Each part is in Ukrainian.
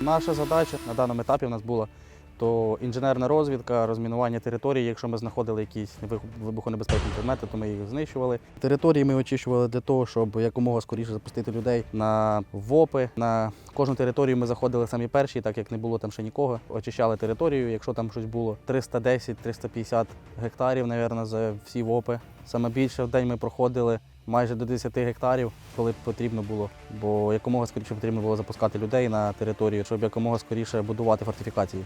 Наша задача на даному етапі в нас була то інженерна розвідка, розмінування території. Якщо ми знаходили якісь вибух- вибухонебезпечні предмети, то ми їх знищували. Території ми очищували для того, щоб якомога скоріше запустити людей на ВОПи. На кожну територію ми заходили самі перші, так як не було там ще нікого. Очищали територію. Якщо там щось було 310-350 гектарів, мабуть, за всі ВОПи. Саме більше в день ми проходили майже до 10 гектарів, коли потрібно було. Бо якомога скоріше потрібно було запускати людей на територію, щоб якомога скоріше будувати фортифікації.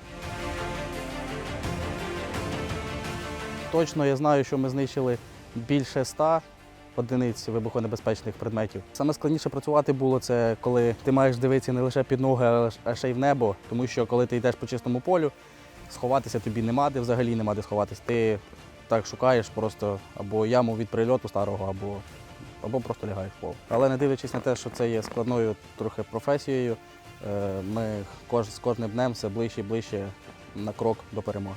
Точно я знаю, що ми знищили більше 100 одиниць вибухонебезпечних предметів. Саме складніше працювати було це, коли ти маєш дивитися не лише під ноги, а ще й в небо. Тому що коли ти йдеш по чистому полю, сховатися тобі нема де, взагалі нема де сховатись. Ти так шукаєш просто або яму від прильоту старого, або, або просто лягає в пол. Але не дивлячись на те, що це є складною трохи професією, е, ми з кожним днем все ближче і ближче на крок до перемоги.